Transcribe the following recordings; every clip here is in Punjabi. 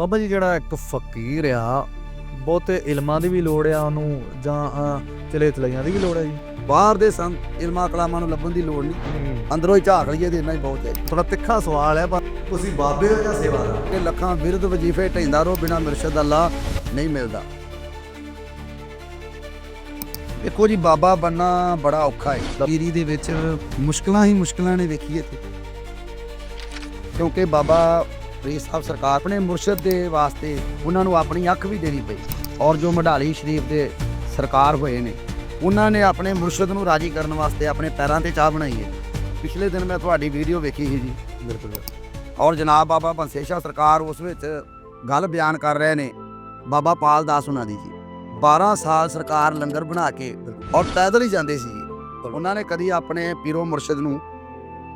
ਬਾਬਾ ਜੀ ਜਿਹੜਾ ਇੱਕ ਫਕੀਰ ਆ ਬਹੁਤੇ ਇਲਮਾਂ ਦੀ ਵੀ ਲੋੜ ਆ ਉਹਨੂੰ ਜਾਂ ਚਲੇ ਤਲਈਆਂ ਦੀ ਵੀ ਲੋੜ ਆ ਜੀ। ਬਾਹਰ ਦੇ ਸੰਤ ਇਲਮਾ ਕਲਾਮਾਂ ਨੂੰ ਲੱਭਣ ਦੀ ਲੋੜ ਨਹੀਂ। ਅੰਦਰੋਂ ਹੀ ਝਾਕ ਲਈਏ ਤੇ ਇੰਨਾ ਹੀ ਬਹੁਤ ਹੈ। ਥੋੜਾ ਤਿੱਖਾ ਸਵਾਲ ਹੈ ਪਰ ਤੁਸੀਂ ਬਾਬੇ ਹੋ ਜਾਂ ਸੇਵਾਦਾਰ ਕਿ ਲੱਖਾਂ ਵਿਰਧ ਵਜੀਫੇ ਢੈਂਦਾ ਰੋ ਬਿਨਾ ਮਿਰਸ਼ਦ ਅੱਲਾ ਨਹੀਂ ਮਿਲਦਾ। ਦੇਖੋ ਜੀ ਬਾਬਾ ਬੰਨਾ ਬੜਾ ਔਖਾ ਹੈ। ਪੀਰੀ ਦੇ ਵਿੱਚ ਮੁਸ਼ਕਲਾਂ ਹੀ ਮੁਸ਼ਕਲਾਂ ਨੇ ਵੇਖੀਏ ਤੇ ਕਿਉਂਕਿ ਬਾਬਾ ਫਰੀਦ ਸਾਹਿਬ ਸਰਕਾਰ ਆਪਣੇ ਮੁਰਸ਼ਦ ਦੇ ਵਾਸਤੇ ਉਹਨਾਂ ਨੂੰ ਆਪਣੀ ਅੱਖ ਵੀ ਦੇਣੀ ਪਈ। ਔਰ ਜੋ ਮਢਾਲੀ ਸ਼ਰੀਫ ਦੇ ਸਰਕਾਰ ਹੋਏ ਨੇ ਉਹਨਾਂ ਨੇ ਆਪਣੇ ਮੁਰਸ਼ਦ ਨੂੰ ਰਾਜੀ ਕਰਨ ਵਾਸਤੇ ਆਪਣੇ ਪੈਰਾਂ ਤੇ ਚਾਹ ਬਣਾਈ ਹੈ। ਪਿਛਲੇ ਦਿਨ ਮੈਂ ਤੁਹਾਡੀ ਵੀਡੀਓ ਵੇਖੀ ਸੀ ਜੀ। ਬਿਲਕੁਲ ਔਰ ਜਨਾਬ ਬਾਬਾ ਬੰਸੇ ਸ਼ਾਹ ਸਰਕਾਰ ਉਸ ਵਿੱਚ ਗੱਲ ਬਿਆਨ ਕਰ ਰਹੇ ਨੇ ਬਾਬਾ ਪਾਲ ਦਾਸ ਉਹਨਾਂ ਦੀ ਜੀ। 12 ਸਾਲ ਸਰਕਾਰ ਲੰਗਰ ਬਣਾ ਕੇ ਔਰ ਪੈਦਲ ਹੀ ਜਾਂਦੇ ਸੀ ਉਹਨਾਂ ਨੇ ਕਦੀ ਆਪਣੇ ਪੀਰੋ ਮੁਰਸ਼ਿਦ ਨੂੰ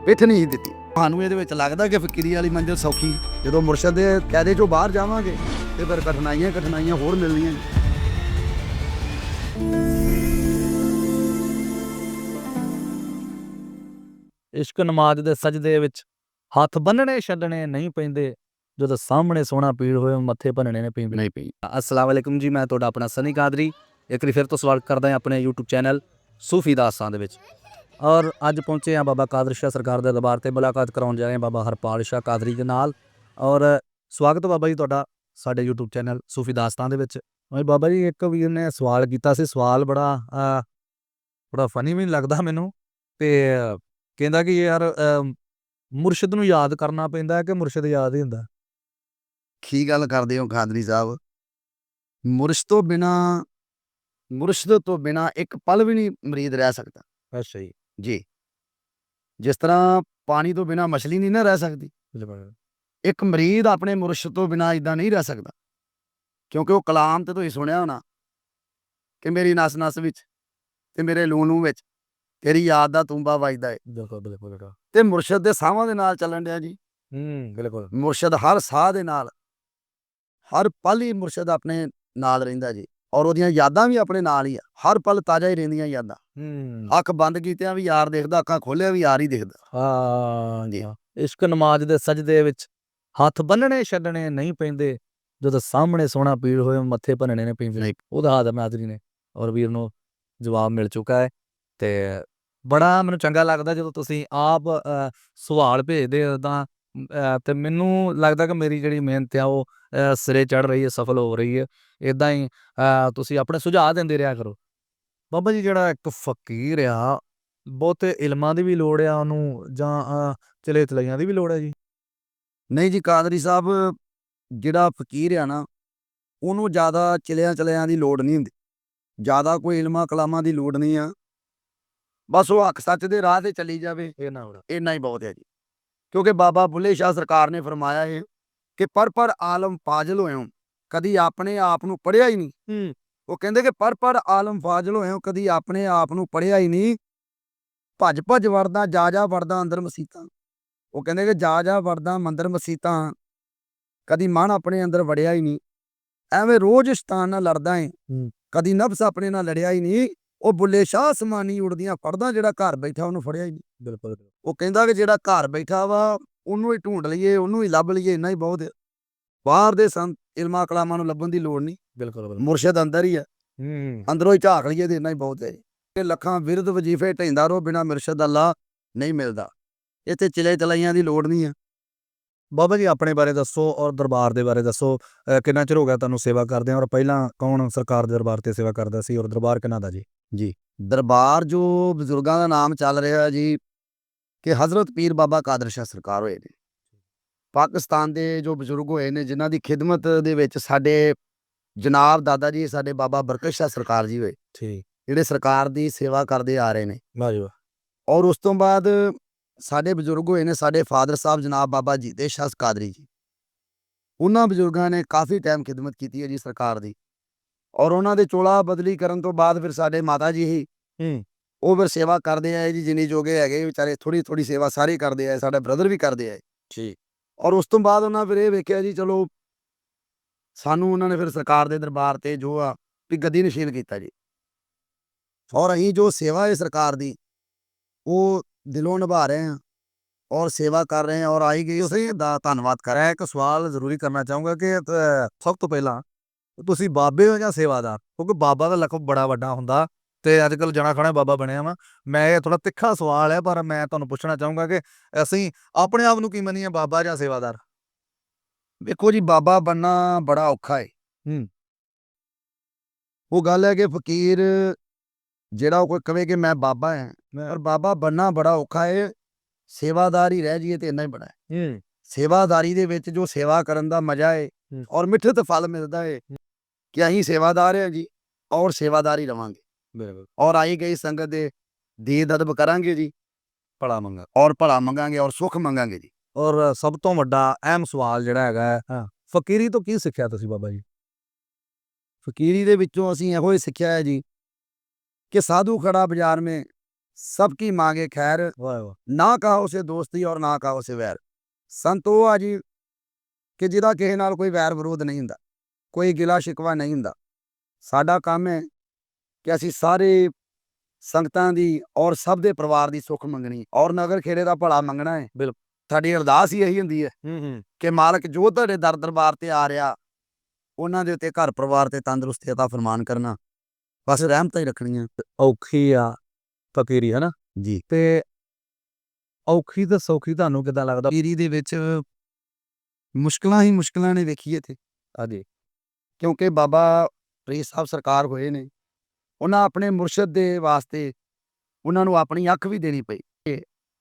ਪਿੱਠ ਨਹੀਂ ਦਿੱਤੀ। ਤੁਹਾਨੂੰ ਇਹਦੇ ਵਿੱਚ ਲੱਗਦਾ ਕਿ ਫਕੀਰੀ ਵਾਲੀ ਮੰਜ਼ਿਲ ਸੌਖੀ ਜਦੋਂ ਮੁਰਸ਼ਿਦ ਦੇ ਕਹਦੇ ਚੋਂ ਬਾਹਰ ਜਾਵਾਂਗੇ ਤੇ ਫਿਰ ਕਠਿਨਾਈਆਂ ਕਠਿਨਾਈਆਂ ਹੋਰ ਮਿਲਦੀਆਂ ਜੀ ਇਸ਼ਕ ਨਮਾਜ਼ ਦੇ ਸਜਦੇ ਵਿੱਚ ਹੱਥ ਬੰਨਣੇ ਛੱਡਣੇ ਨਹੀਂ ਪੈਂਦੇ ਜਦੋਂ ਸਾਹਮਣੇ ਸੋਹਣਾ ਪੀੜ ਹੋਏ ਮੱਥੇ ਭੰਨਣੇ ਨੇ ਪੈਂਦੇ। ਨਹੀਂ ਪਈ ਅਸਲਾਮ ਵਾਲੇਕੁਮ ਜੀ ਮੈਂ ਤੁਹਾਡਾ ਆਪਣਾ ਸਨੀ ਕਾਦਰੀ। ਇੱਕ ਵਾਰੀ ਫਿਰ ਤੋਂ ਸਵਾਗਤ ਕਰਦਾ ਹਾਂ ਆਪਣੇ YouTube ਚੈਨਲ ਸੂਫੀ ਦਾਸਾਂ ਦੇ ਵਿੱਚ। ਔਰ ਅੱਜ ਪਹੁੰਚੇ ਹਾਂ ਬਾਬਾ ਕਾਦਰ ਸ਼ਾਹ ਸਰਕਾਰ ਦੇ ਦਰਬਾਰ ਤੇ ਮੁਲਾਕਾਤ ਕਰਾਉਣ ਜਾ ਰਹੇ ਹਾਂ ਬਾਬਾ ਹਰਪਾਲ ਸ਼ਾਹ ਕਾਦਰੀ ਦੇ ਨਾਲ। ਔਰ ਸਵਾਗਤ ਬਾਬਾ ਜੀ ਤੁਹਾਡਾ ਸਾਡੇ YouTube ਚੈਨਲ ਸੂਫੀ ਦਾਸਤਾਂ ਦੇ ਵਿੱਚ। ਔਰ ਬਾਬਾ ਜੀ ਇੱਕ ਵੀਰ ਨੇ ਸਵਾਲ ਕੀਤਾ ਸੀ ਸਵਾਲ ਬੜਾ ਬੜਾ ਫਨੀ ਵੀ ਲੱਗਦਾ ਮੈਨੂੰ। ਤੇ ਕਹਿੰਦਾ ਕਿ ਯਾਰ ਮੁਰਸ਼ਿਦ ਨੂੰ ਯਾਦ ਕਰਨਾ ਪੈਂਦਾ ਹੈ ਕਿ ਮੁਰਸ਼ਿਦ ਯਾਦ ਹੀ ਹੁੰਦਾ? ਕੀ ਗੱਲ ਕਰਦੇ ਹੋ ਖਾਦਰੀ ਸਾਹਿਬ? ਮੁਰਸ਼ਦ ਤੋਂ ਬਿਨਾ ਮੁਰਸ਼ਦ ਤੋਂ ਬਿਨਾ ਇੱਕ ਪਲ ਵੀ ਨਹੀਂ ਮਰੀਦ ਰਹਿ ਸਕਦਾ। ਅੱਛਾ ਜੀ। ਜੀ। ਜਿਸ ਤਰ੍ਹਾਂ ਪਾਣੀ ਤੋਂ ਬਿਨਾ ਮਛਲੀ ਨਹੀਂ ਨਾ ਰਹਿ ਸਕਦੀ। ਇੱਕ ਮਰੀਦ ਆਪਣੇ ਮੁਰਸ਼ਦ ਤੋਂ ਬਿਨਾ ਇਦਾਂ ਨਹੀਂ ਰਹਿ ਸਕਦਾ। ਕਿਉਂਕਿ ਉਹ ਕਲਾਮ ਤੇ ਤੁਸੀਂ ਸੁਣਿਆ ਹੋਣਾ ਕਿ ਮੇਰੀ ਨਸ ਨਸ ਵਿੱਚ ਤੇ ਮੇਰੇ ਲੂ ਲੂ ਵਿੱਚ ਤੇਰੀ ਯਾਦ ਦਾ ਤੂੰਬਾ ਵੱਜਦਾ ਏ। ਬਿਲਕੁਲ ਬਿਲਕੁਲ। ਤੇ ਮੁਰਸ਼ਦ ਦੇ ਸਾਹਾਂ ਦੇ ਨਾਲ ਚੱਲਣ ਡਿਆ ਜੀ। ਹੂੰ ਬਿਲਕੁਲ। ਮੁਰਸ਼ਦ ਹਰ ਸਾਹ ਦੇ ਨਾਲ ਹਰ ਪਲ ਹੀ ਮੁਰਸ਼ਦ ਆਪਣੇ ਨਾਲ ਰਹਿੰਦਾ ਜੀ। ਔਰ ਉਹਦੀਆਂ ਯਾਦਾਂ ਵੀ ਆਪਣੇ ਨਾਲ ਹੀ ਆ। ਹਰ ਪਲ ਤਾਜ਼ਾ ਹੀ ਰਹਿੰਦੀਆਂ ਯਾਦਾਂ। ਹੂੰ। ਅੱਖ ਬੰਦ ਕੀਤਿਆਂ ਵੀ ਯਾਰ ਦੇਖਦਾ ਅੱਖਾਂ ਖੋਲਿਆ ਵੀ ਯਾਰ ਹੀ ਦੇਖਦਾ। ਹਾਂ ਜੀ। ਇਸ਼ਕ ਨਮਾਜ਼ ਦੇ ਸਜਦੇ ਵਿੱਚ ਹੱਥ ਬੰਨਣੇ ਛੱਡਣੇ ਨਹੀਂ ਪੈਂਦੇ ਜਦੋਂ ਸਾਹਮਣੇ ਸੋਹਣਾ ਪੀੜ ਹੋਏ ਮੱਥੇ ਭੰਨਣੇ ਨੇ ਪੈਂਦੇ। ਉਹਦਾ ਹਾਜ਼ਰ ਨਾਜ਼ਰੀ ਨੇ ਔਰ ਵੀਰ ਨੂੰ ਜਵਾਬ ਮਿਲ ਚੁੱਕਾ ਹੈ ਤੇ ਬੜਾ ਮੈਨੂੰ ਚੰਗਾ ਲੱਗਦਾ ਜਦੋਂ ਤੁਸੀਂ ਆਪ ਸਵਾਲ ਭੇਜਦੇ ਹੋ ਤਾਂ ਅ, ਤੇ ਮੈਨੂੰ ਲੱਗਦਾ ਕਿ ਮੇਰੀ ਜਿਹੜੀ ਮਿਹਨਤ ਆ ਉਹ ਅ, ਸਿਰੇ ਚੜ ਰਹੀ ਹੈ ਸਫਲ ਹੋ ਰਹੀ ਹੈ। ਇਦਾਂ ਹੀ ਅ, ਤੁਸੀਂ ਆਪਣੇ ਸੁਝਾਅ ਦਿੰਦੇ ਰਿਹਾ ਕਰੋ। ਬਾਬਾ ਜੀ ਜਿਹੜਾ ਇੱਕ ਫਕੀਰ ਆ ਬਹੁਤੇ ਇਲਮਾਂ ਦੀ ਵੀ ਲੋੜ ਆ ਉਹਨੂੰ ਜਾਂ ਅ, ਚਲੇ ਤਲਈਆਂ ਦੀ ਵੀ ਲੋੜ ਹੈ ਜੀ? ਨਹੀਂ ਜੀ ਕਾਦਰੀ ਸਾਹਿਬ ਜਿਹੜਾ ਫਕੀਰ ਆ ਨਾ ਉਹਨੂੰ ਜ਼ਿਆਦਾ ਚਲਿਆਂ ਚਲਿਆਂ ਦੀ ਲੋੜ ਨਹੀਂ ਹੁੰਦੀ। ਜ਼ਿਆਦਾ ਕੋਈ ਇਲਮਾਂ ਕਲਾਮਾਂ ਦੀ ਲੋੜ ਨਹੀਂ ਆ। ਬਸ ਉਹ ਹੱਕ ਸੱਚ ਦੇ ਰਾਹ ਤੇ ਚੱਲੀ ਜਾਵੇ। ਇਹ ਨਾ ਹੋੜਾ ਇੰਨਾ ਹੀ ਬਹੁਤ ਹੈ ਜੀ। ਕਿਉਂਕਿ ਬਾਬਾ ਬੁੱਲੇ ਸ਼ਾਹ ਸਰਕਾਰ ਨੇ ਫਰਮਾਇਆ ਹੈ ਕਿ ਪਰ ਪਰ ਆਲਮ ਫਾਜ਼ਲ ਹੋਇਓ ਕਦੀ ਆਪਣੇ ਆਪ ਨੂੰ ਪੜਿਆ ਹੀ ਨਹੀਂ। ਉਹ ਕਹਿੰਦੇ ਕਿ ਪਰ ਪਰ ਆਲਮ ਫਾਜ਼ਲ ਹੋਇਓ ਕਦੀ ਆਪਣੇ ਆਪ ਨੂੰ ਪੜਿਆ ਹੀ ਨਹੀਂ। ਭੱਜ ਭੱਜ ਵੜਦਾ ਜਾ ਜਾ ਵੜਦਾ ਅੰਦਰ ਮਸੀਤਾਂ। ਉਹ ਕਹਿੰਦੇ ਕਿ ਜਾ ਜਾ ਵੜਦਾ ਮੰਦਰ ਮਸੀਤਾਂ ਕਦੀ ਮਨ ਆਪਣੇ ਅੰਦਰ ਵੜਿਆ ਹੀ ਨਹੀਂ। ਐਵੇਂ ਰੋਜ਼ ਸ਼ੈਤਾਨ ਨਾਲ ਲੜਦਾ ਹੂੰ। ਕਦੀ ਨਫਸ ਆਪਣੇ ਨਾਲ ਲੜਿਆ ਹੀ ਨਹੀਂ। ਉਹ ਬੁੱਲੇ ਸ਼ਾਹ ਅਸਮਾਨੀ ਉੜਦੀਆਂ ਫੜਦਾ ਜਿਹੜਾ ਘਰ ਬੈਠਾ ਉਹਨੂੰ ਫੜਿਆ ਹੀ ਨਹੀਂ। ਬਿਲਕੁਲ ਉਹ ਕਹਿੰਦਾ ਕਿ ਜਿਹੜਾ ਘਰ ਬੈਠਾ ਵਾ ਉਹਨੂੰ ਹੀ ਢੂੰਡ ਲਈਏ ਉਹਨੂੰ ਹੀ ਲੱਭ ਲਈਏ ਇੰਨਾ ਹੀ ਬਹੁਤ ਹੈ ਬਾਹਰ ਦੇ ਸੰਤ ਇਲਮਾ ਕਲਾਮਾਂ ਨੂੰ ਲੱਭਣ ਦੀ ਲੋੜ ਨਹੀਂ। ਬਿਲਕੁਲ ਮੁਰਸ਼ਿਦ ਅੰਦਰ ਹੀ ਹੈ ਹੂੰ। ਅੰਦਰੋਂ ਹੀ ਝਾਕ ਲਈਏ ਤੇ ਇੰਨਾ ਹੀ ਬਹੁਤ ਹੈ ਕਿ ਲੱਖਾਂ ਵਿਰਧ ਵਜੀਫੇ ਢੈਂਦਾ ਰੋ ਬਿਨਾ ਮਿਰਸ਼ਦ ਅੱਲਾ ਨਹੀਂ ਮਿਲਦਾ। ਇੱਥੇ ਚਲੇ ਚਲਾਈਆਂ ਦੀ ਲੋੜ ਨਹੀਂ ਹੈ ਬਾਬਾ ਜੀ ਆਪਣੇ ਬਾਰੇ ਦੱਸੋ ਔਰ ਦਰਬਾਰ ਦੇ ਬਾਰੇ ਦੱਸੋ। ਕਿੰਨਾ ਚਿਰ ਹੋ ਗਿਆ ਤੁਹਾਨੂੰ ਸੇਵਾ ਕਰਦੇ ਔਰ ਪਹਿਲਾਂ ਕੌਣ ਸਰਕਾਰ ਦੇ ਦਰਬਾਰ ਤੇ ਸੇਵਾ ਕਰਦਾ ਸੀ ਔਰ ਦਰਬਾਰ ਕਿੰਨਾ ਦਾ ਜੀ? ਦਰਬਾਰ ਜੋ ਬਜ਼ੁਰਗਾਂ ਦਾ ਨਾਮ ਚੱਲ ਰਿਹਾ ਜੀ ਕਿ ਹਜ਼ਰਤ ਪੀਰ ਬਾਬਾ ਕਾਦਰ ਸ਼ਾਹ ਸਰਕਾਰ ਹੋਏ ਨੇ। ਪਾਕਿਸਤਾਨ ਦੇ ਜੋ ਬਜ਼ੁਰਗ ਹੋਏ ਨੇ ਜਿਨ੍ਹਾਂ ਦੀ ਖਿਦਮਤ ਦੇ ਵਿੱਚ ਸਾਡੇ ਜਨਾਬ ਦਾਦਾ ਜੀ ਸਾਡੇ ਬਾਬਾ ਬਰਕਤ ਸ਼ਾਹ ਸਰਕਾਰ ਜੀ ਹੋਏ। ਠੀਕ। ਜਿਹੜੇ ਸਰਕਾਰ ਦੀ ਸੇਵਾ ਕਰਦੇ ਆ ਰਹੇ ਨੇ। ਵਾਹ ਜੀ ਵਾਹ। ਔਰ ਉਸ ਤੋਂ ਬਾਅਦ ਸਾਡੇ ਬਜ਼ੁਰਗ ਹੋਏ ਨੇ ਸਾਡੇ ਫਾਦਰ ਸਾਹਿਬ ਜਨਾਬ ਬਾਬਾ ਜੀਤੇ ਸ਼ਾਹ ਕਾਦਰੀ ਜੀ। ਉਹਨਾਂ ਬਜ਼ੁਰਗਾਂ ਨੇ ਕਾਫੀ ਟਾਈਮ ਖਿਦਮਤ ਕੀਤੀ ਹੈ ਜੀ ਸਰਕਾਰ ਦੀ। ਔਰ ਉਹਨਾਂ ਦੇ ਚੋਲਾ ਬਦਲੀ ਕਰਨ ਤੋਂ ਬਾਅਦ ਫਿਰ ਸਾਡੇ ਮਾਤਾ ਜੀ ਹੀ ਹੂੰ। ਉਹ ਫਿਰ ਸੇਵਾ ਕਰਦੇ ਆਏ ਜੀ ਜਿੰਨੀ ਜੋਗੇ ਹੈਗੇ ਵਿਚਾਰੇ ਥੋੜੀ ਥੋੜੀ ਸੇਵਾ ਸਾਰੇ ਕਰਦੇ ਆਏ ਸਾਡਾ ਬ੍ਰਦਰ ਵੀ ਕਰਦੇ ਆਏ। ਠੀਕ ਔਰ ਉਸ ਤੋਂ ਬਾਅਦ ਉਹਨਾਂ ਫਿਰ ਇਹ ਵੇਖਿਆ ਜੀ ਚਲੋ ਸਾਨੂੰ ਉਹਨਾਂ ਨੇ ਫਿਰ ਸਰਕਾਰ ਦੇ ਦਰਬਾਰ ਤੇ ਜੋ ਆ ਵੀ ਗੱਦੀ ਨਸ਼ੀਨ ਕੀਤਾ ਜੀ। ਔਰ ਅਸੀਂ ਜੋ ਸੇਵਾ ਹੈ ਸਰਕਾਰ ਦੀ ਉਹ ਦਿਲੋਂ ਨਿਭਾ ਰਹੇ ਹਾਂ ਔਰ ਸੇਵਾ ਕਰ ਰਹੇ ਹਾਂ ਔਰ ਆਈ ਗਈ। ਉਸੇ ਦਾ ਧੰਨਵਾਦ ਕਰ ਮੈਂ ਇੱਕ ਸਵਾਲ ਜ਼ਰੂਰੀ ਕਰਨਾ ਚਾਹੂੰਗਾ ਕਿ ਸਭ ਤੋਂ ਪਹਿਲਾਂ ਤੁਸੀਂ ਬਾਬੇ ਹੋ ਜਾਂ ਸੇਵਾਦਾਰ? ਕਿਉਂਕਿ ਬਾਬਾ ਦਾ ਲਕਬ ਬੜਾ ਵੱਡਾ ਹੁੰਦਾ ਤੇ ਅੱਜ ਕੱਲ ਜਣਾ ਖਣਾ ਬਾਬਾ ਬਣਿਆ ਵਾ। ਮੈਂ ਇਹ ਥੋੜਾ ਤਿੱਖਾ ਸਵਾਲ ਹੈ ਪਰ ਮੈਂ ਤੁਹਾਨੂੰ ਪੁੱਛਣਾ ਚਾਹੂੰਗਾ ਕਿ ਅਸੀਂ ਆਪਣੇ ਆਪ ਨੂੰ ਕੀ ਮੰਨੀਏ ਬਾਬਾ ਜਾਂ ਸੇਵਾਦਾਰ? ਵੇਖੋ ਜੀ ਬਾਬਾ ਬੰਨਾ ਬੜਾ ਔਖਾ ਹੈ ਹੂੰ। ਉਹ ਗੱਲ ਹੈ ਕਿ ਫਕੀਰ ਜਿਹੜਾ ਉਹ ਕੋਈ ਕਵੇ ਕਿ ਮੈਂ ਬਾਬਾ ਹਾਂ ਪਰ ਬਾਬਾ ਬੰਨਾ ਬੜਾ ਔਖਾ ਹੈ ਸੇਵਾਦਾਰੀ ਰਹਿ ਜਾਈਏ ਤੇ ਇੰਨਾ ਹੀ ਬੜਾ ਹੈ। ਹੂੰ। ਸੇਵਾਦਾਰੀ ਦੇ ਵਿੱਚ ਜੋ ਸੇਵਾ ਕਰਨ ਦਾ ਮਜ਼ਾ ਹੈ ਹੂੰ। ਔਰ ਮਿੱਠੇ ਤੇ ਫਲ ਮਿਲਦਾ ਹੈ ਕਿ ਅਸੀਂ ਸੇਵਾਦਾਰ ਹਾਂ ਜੀ ਔਰ ਸੇਵਾਦਾਰੀ ਰਵਾਂਗੇ। ਬਿਲਕੁਲ। ਔਰ ਆਈ ਗਈ ਸੰਗਤ ਦੇ ਦੇ ਦਦਬ ਕਰਾਂਗੇ ਜੀ। ਭਲਾ ਮੰਗਾ। ਔਰ ਭਲਾ ਮੰਗਾਂਗੇ ਔਰ ਸੁੱਖ ਮੰਗਾਂਗੇ ਜੀ। ਔਰ ਸਭ ਤੋਂ ਵੱਡਾ ਅਹਿਮ ਸਵਾਲ ਜਿਹੜਾ ਹੈਗਾ ਫਕੀਰੀ ਤੋਂ ਕੀ ਸਿੱਖਿਆ ਤੁਸੀਂ ਬਾਬਾ ਜੀ? ਫਕੀਰੀ ਦੇ ਵਿੱਚੋਂ ਅਸੀਂ ਇਹੋ ਹੀ ਸਿੱਖਿਆ ਹੈ ਜੀ ਕਿ ਸਾਧੂ ਖੜਾ ਬਾਜ਼ਾਰ ਮੇ ਸਭ ਕੀ ਮਾਂਗੇ ਖੈਰ ਵਾਹ ਵਾਹ। ਨਾ ਕਹਾ ਉਸੇ ਦੋਸਤੀ ਔਰ ਨਾ ਕਹਾ ਉਸੇ ਵੈਰ। ਸੰਤੋ ਆ ਜੀ ਕਿ ਜਿਹਦਾ ਕਿਸੇ ਨਾਲ ਕੋਈ ਵੈਰ ਵਿਰੋਧ ਨਹੀਂ ਹੁੰਦਾ। ਕੋਈ ਗਿਲਾ ਸ਼ਿਕਵਾ ਨਹੀਂ ਹੁੰਦਾ। ਸਾਡਾ ਕੰਮ ਹੈ ਕਿ ਅਸੀਂ ਸਾਰੇ ਸੰਗਤਾਂ ਦੀ ਔਰ ਸਭ ਦੇ ਪਰਿਵਾਰ ਦੀ ਸੁੱਖ ਮੰਗਣੀ। ਔਰ ਨਗਰ ਖੇੜੇ ਦਾ ਭਲਾ ਮੰਗਣਾ ਹੈ। ਬਿਲਕੁਲ। ਸਾਡੀ ਅਰਦਾਸ ਹੀ ਇਹੀ ਹੁੰਦੀ ਹੈ ਹੂੰ ਹੂੰ। ਕਿ ਮਾਲਕ ਜੋ ਤੁਹਾਡੇ ਦਰ ਦਰਬਾਰ ਤੇ ਆ ਰਿਹਾ ਉਹਨਾਂ ਦੇ ਉੱਤੇ ਘਰ ਪਰਿਵਾਰ ਤੇ ਤੰਦਰੁਸਤੀ ਅਤਾ ਫਰਮਾਨ ਕਰਨਾ। ਬਸ ਰਹਿਮਤਾਂ ਹੀ ਰੱਖਣੀਆਂ। ਔਖੀ ਆ ਫਕੀਰੀ ਹੈ ਨਾ ਜੀ। ਤੇ ਔਖੀ ਤੇ ਸੌਖੀ ਤੁਹਾਨੂੰ ਕਿਦਾਂ ਲੱਗਦਾ? ਪੀਰੀ ਦੇ ਵਿੱਚ ਮੁਸ਼ਕਲਾਂ ਹੀ ਮੁਸ਼ਕਲਾਂ ਨੇ ਵੇਖੀਏ ਤੇ ਹਾਂਜੀ ਕਿਉਂਕਿ ਬਾਬਾ ਫਰੀਦ ਸਾਹਿਬ ਸਰਕਾਰ ਹੋਏ ਨੇ ਉਹਨਾਂ ਆਪਣੇ ਮੁਰਸ਼ਿਦ ਦੇ ਵਾਸਤੇ ਉਹਨਾਂ ਨੂੰ ਆਪਣੀ ਅੱਖ ਵੀ ਦੇਣੀ ਪਈ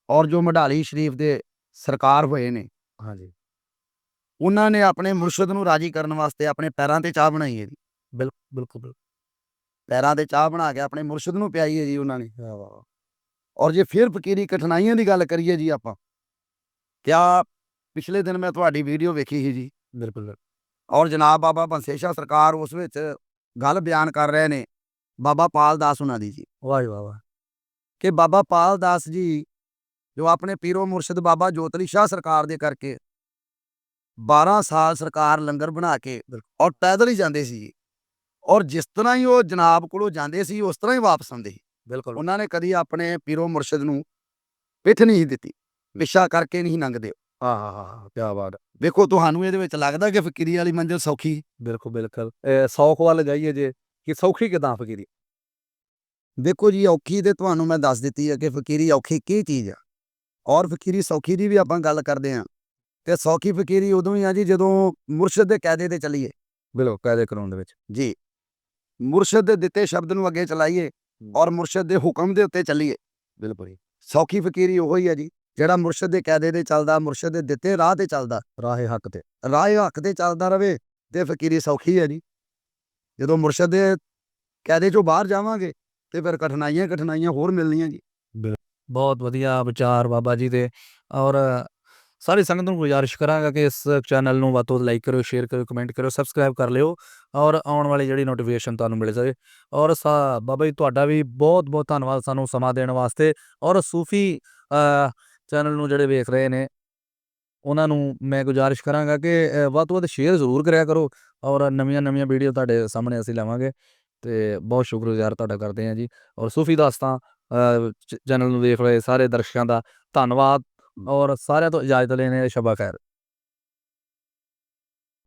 ਔਰ ਜੋ ਮਢਾਲੀ ਸ਼ਰੀਫ ਦੇ ਸਰਕਾਰ ਹੋਏ ਨੇ ਹਾਂਜੀ। ਉਹਨਾਂ ਨੇ ਆਪਣੇ ਮੁਰਸ਼ਿਦ ਨੂੰ ਰਾਜੀ ਕਰਨ ਵਾਸਤੇ ਆਪਣੇ ਪੈਰਾਂ ਤੇ ਚਾਹ ਬਣਾਈ ਹੈ ਜੀ। ਬਿਲਕੁਲ ਬਿਲਕੁਲ। ਪੈਰਾਂ ਤੇ ਚਾਹ ਬਣਾ ਕੇ ਆਪਣੇ ਮੁਰਸ਼ਿਦ ਨੂੰ ਪਿਆਈ ਹੈ ਜੀ ਉਹਨਾਂ ਨੇ। ਵਾਹ ਵਾਹ ਔਰ ਜੇ ਫਿਰ ਫਕੀਰੀ ਕਠਿਨਾਈਆਂ ਦੀ ਗੱਲ ਕਰੀਏ ਜੀ ਆਪਾਂ ਕਿਆ ਪਿਛਲੇ ਦਿਨ ਮੈਂ ਤੁਹਾਡੀ ਵੀਡੀਓ ਵੇਖੀ ਸੀ ਜੀ। ਬਿਲਕੁਲ। ਔਰ ਜਨਾਬ ਬਾਬਾ ਬੰਸੇ ਸ਼ਾਹ ਸਰਕਾਰ ਉਸ ਵਿੱਚ ਗੱਲ ਬਿਆਨ ਕਰ ਰਹੇ ਨੇ ਬਾਬਾ ਪਾਲ ਦਾਸ ਉਹਨਾਂ ਦੀ ਜੀ। ਵਾਹ ਵਾਹ ਕਿ ਬਾਬਾ ਪਾਲ ਦਾਸ ਜੀ ਜੋ ਆਪਣੇ ਪੀਰੋ ਮੁਰਸ਼ਿਦ ਬਾਬਾ ਜੋਤਲੀ ਸ਼ਾਹ ਸਰਕਾਰ ਦੇ ਕਰਕੇ 12 ਸਾਲ ਸਰਕਾਰ ਲੰਗਰ ਬਣਾ ਕੇ ਔਰ ਪੈਦਲ ਹੀ ਜਾਂਦੇ ਸੀ। ਔਰ ਜਿਸ ਤਰ੍ਹਾਂ ਹੀ ਉਹ ਜਨਾਬ ਕੋਲੋਂ ਜਾਂਦੇ ਸੀ ਉਸ ਤਰ੍ਹਾਂ ਹੀ ਵਾਪਸ ਆਉਂਦੇ ਸੀ। ਬਿਲਕੁਲ। ਉਹਨਾਂ ਨੇ ਕਦੀ ਆਪਣੇ ਪੀਰੋ ਮੁਰਸ਼ਿਦ ਨੂੰ ਪਿੱਠ ਨਹੀਂ ਦਿੱਤੀ। ਵਿਸ਼ਾ ਕਰਕੇ ਨਹੀਂ ਲੰਘਦੇ ਹਾਂ ਹਾਂ ਹਾਂ ਕੀ ਬਾਤ ਹੈ। ਵੇਖੋ ਤੁਹਾਨੂੰ ਇਹਦੇ ਵਿੱਚ ਲੱਗਦਾ ਕਿ ਫਕੀਰੀ ਵਾਲੀ ਮੰਜ਼ਿਲ ਸੌਖੀ? ਬਿਲਕੁਲ ਬਿਲਕੁਲ। ਇਹ ਸੌਖ ਵੱਲ ਜਾਈਏ ਜੇ ਕਿ ਸੌਖੀ ਕਿਦਾਂ ਫਕੀਰੀ? ਦੇਖੋ ਜੀ ਔਖੀ ਤੇ ਤੁਹਾਨੂੰ ਮੈਂ ਦੱਸ ਦਿੱਤੀ ਹੈ ਕਿ ਫਕੀਰੀ ਔਖੀ ਕੀ ਚੀਜ਼ ਆ। ਔਰ ਫਕੀਰੀ ਸੌਖੀ ਦੀ ਵੀ ਆਪਾਂ ਗੱਲ ਕਰਦੇ ਹਾਂ। ਤੇ ਸੌਖੀ ਫਕੀਰੀ ਉਦੋਂ ਹੀ ਆ ਜੀ ਜਦੋਂ ਮੁਰਸ਼ਿਦ ਦੇ ਕਾਇਦੇ ਤੇ ਚੱਲੀਏ। ਬਿਲਕੁਲ ਕਾਇਦੇ ਕਾਨੂੰਨ ਦੇ ਵਿੱਚ। ਜੀ। ਮੁਰਸ਼ਿਦ ਦੇ ਦਿੱਤੇ ਸ਼ਬਦ ਨੂੰ ਅੱਗੇ ਚਲਾਈਏ ਔਰ ਮੁਰਸ਼ਿਦ ਦੇ ਹੁਕਮ ਦੇ ਉੱਤੇ ਚੱਲੀਏ। ਬਿਲਕੁਲ ਸੌਖੀ ਫਕੀਰੀ ਉਹੀ ਹੀ ਆ ਜੀ। ਜਿਹੜਾ ਮੁਰਸ਼ਿਦ ਦੇ ਕਾਇਦੇ ਤੇ ਚੱਲਦਾ, ਮੁਰਸ਼ਿਦ ਦੇ ਦਿੱਤੇ ਰਾਹ ਤੇ ਚੱਲਦਾ, ਰਾਹੇ ਹੱਕ ਤੇ। ਰਾਹ ਹੱਕ ਤੇ ਚੱਲਦਾ ਰਵੇ ਤੇ ਫਕੀਰੀ ਸੌਖੀ ਹੈ ਜੀ ਜਦੋਂ ਮੁਰਸ਼ਿਦ ਦੇ ਕਾਇਦੇ ਚੋਂ ਬਾਹਰ ਜਾਵਾਂਗੇ ਤੇ ਫਿਰ ਕਠਿਨਾਈਆਂ ਕਠਿਨਾਈਆਂ ਹੋਰ ਮਿਲਣੀਆਂ ਜੀ। ਬਹੁਤ ਵਧੀਆ ਵਿਚਾਰ ਬਾਬਾ ਜੀ ਦੇ। ਔਰ ਸਾਰੀ ਸੰਗਤ ਨੂੰ ਗੁਜ਼ਾਰਿਸ਼ ਕਰਾਂਗਾ ਕਿ ਇਸ ਚੈਨਲ ਨੂੰ ਵੱਧ ਤੋਂ ਵੱਧ ਲਾਈਕ ਕਰਿਓ ਸ਼ੇਅਰ ਕਰਿਓ ਕਮੈਂਟ ਕਰਿਓ ਸਬਸਕ੍ਰਾਈਬ ਕਰ ਲਿਓ ਔਰ ਆਉਣ ਵਾਲੀ ਜਿਹੜੀ ਨੋਟੀਫਿਕੇਸ਼ਨ ਤੁਹਾਨੂੰ ਮਿਲ ਜਾਵੇ ਔਰ ਬਾਬਾ ਜੀ ਤੁਹਾਡਾ ਵੀ ਬਹੁਤ ਬਹੁਤ ਧੰਨਵਾਦ ਸਾਨੂੰ ਸਮਾਂ ਦੇਣ ਵਾਸਤੇ। ਔਰ ਸੂਫੀ ਚੈਨਲ ਨੂੰ ਜਿਹੜੇ ਵੇਖ ਰਹੇ ਨੇ, ਉਹਨਾਂ ਨੂੰ ਮੈਂ ਗੁਜ਼ਾਰਿਸ਼ ਕਰਾਂਗਾ ਕਿ ਵੱਧ ਤੋਂ ਵੱਧ ਸ਼ੇਅਰ ਜ਼ਰੂਰ ਕਰਿਆ ਕਰੋ ਔਰ ਨਵੀਆਂ ਨਵੀਆਂ ਵੀਡੀਓ ਤੁਹਾਡੇ ਸਾਹਮਣੇ ਅਸੀਂ ਲਾਵਾਂਗੇ। ਤੇ ਬਹੁਤ ਸ਼ੁਕਰਗੁਜ਼ਾਰ ਤੁਹਾਡਾ ਕਰਦੇ ਹਾਂ ਜੀ। ਔਰ ਸੂਫੀ ਦਾਸਤਾਂ ਚੈਨਲ ਨੂੰ ਦੇਖ ਰਹੇ ਸਾਰੇ ਦਰਸ਼ਕਾਂ ਦਾ ਧੰਨਵਾਦ ਔਰ ਸਾਰਿਆਂ ਤੋਂ ਇਜਾਜ਼ਤ ਲੈਣੇ ਸ਼ਬਾ ਖੈਰ।